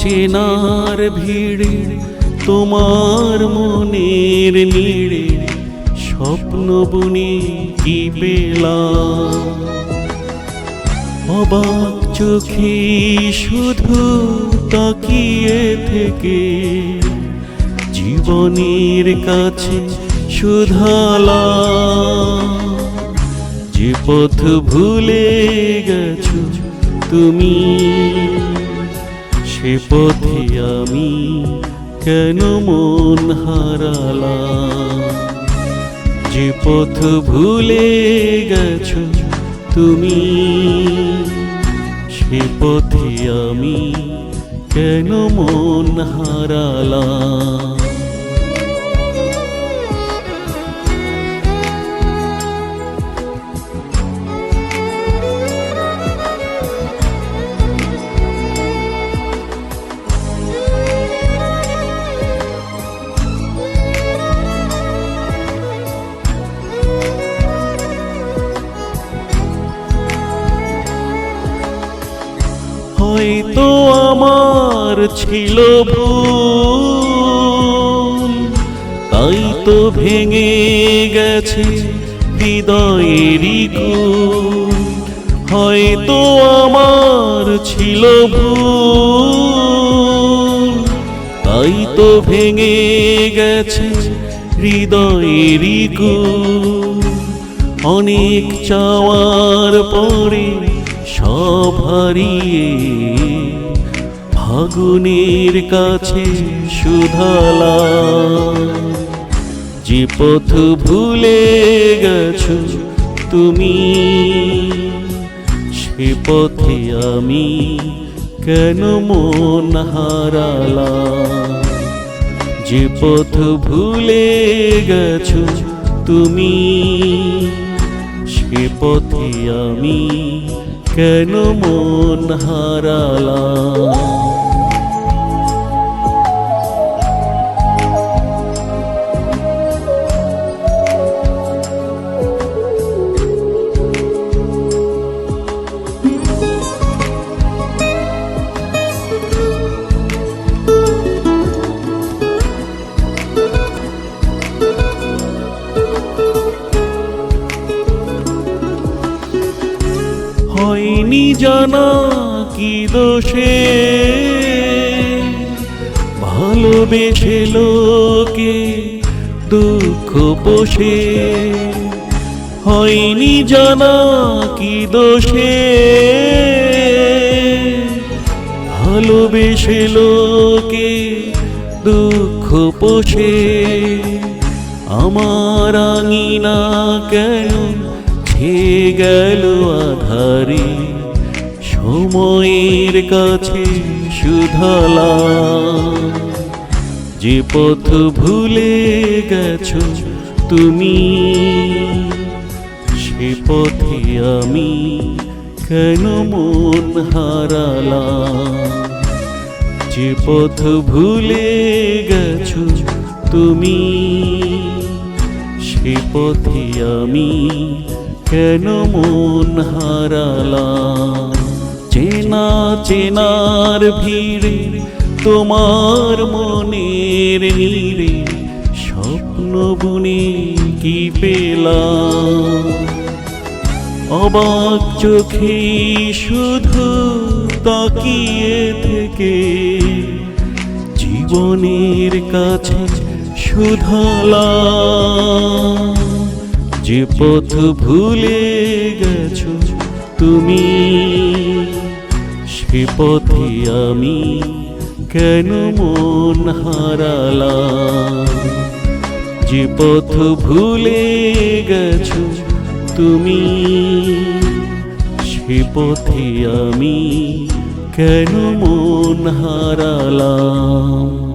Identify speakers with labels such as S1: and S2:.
S1: চেনার ভিড়ে, তোমার মনের নিড়ে স্বপ্ন বুনে কি পেলাম? অবাক চোখে শুধু তাকিয়ে থেকে, জীবনের কাছে সুধালা যে পথ ভুলে গেছো তুমি। সে পথে আমি কেন মন হারালাম? যে পথ ভুলে গেছো তুমি, সে পথে আমি কেন মন হারালাম? হয়তো আমার ছিল ভুল। তাই তো ভেঙে গেছে হৃদয়েরই হয়তো আমার ছিল ভুল। তাই তো ভেঙে গেছে হৃদয়েরই অনেক চাওয়ার পরে সব হারিয়ে ফাগুনের কাছে সুধালা। যে পথ ভুলে গেছো তুমি, সে পথে আমি কেন মন হারালাম যে পথ ভুলে গেছো তুমি, সে পথে আমি কেন মন হারালাম? হয়নি জানা কি দোষে? ভালোবেসে লোকে দুঃখ পোষে। হয়নি জানা কি দোষে? ভালোবেসে লোকে দুঃখ পোষে। আমার আঙিনা কেন ছে গেল আধারে, সময়ের কাছে সুধালা। যে পথ ভুলে গেছো তুমি, সে পথে আমি কেন মন হারালাম যে পথ ভুলে গেছো তুমি সে পথে আমি কেন মন হারালাম? চেনা, চেনার ভিড়ে তোমার মনের নীড়ে স্বপ্ন বুনে কি পেলাম? অবাক চোখে শুধু তাকিয়ে থেকে জীবনের কাছে সুধালা যে পথ ভুলে গেছো তুমি, সে পথে আমি কেন মন হারালাম? যে পথ ভুলে গেছো তুমি, সে পথে আমি কেন মন হারালাম?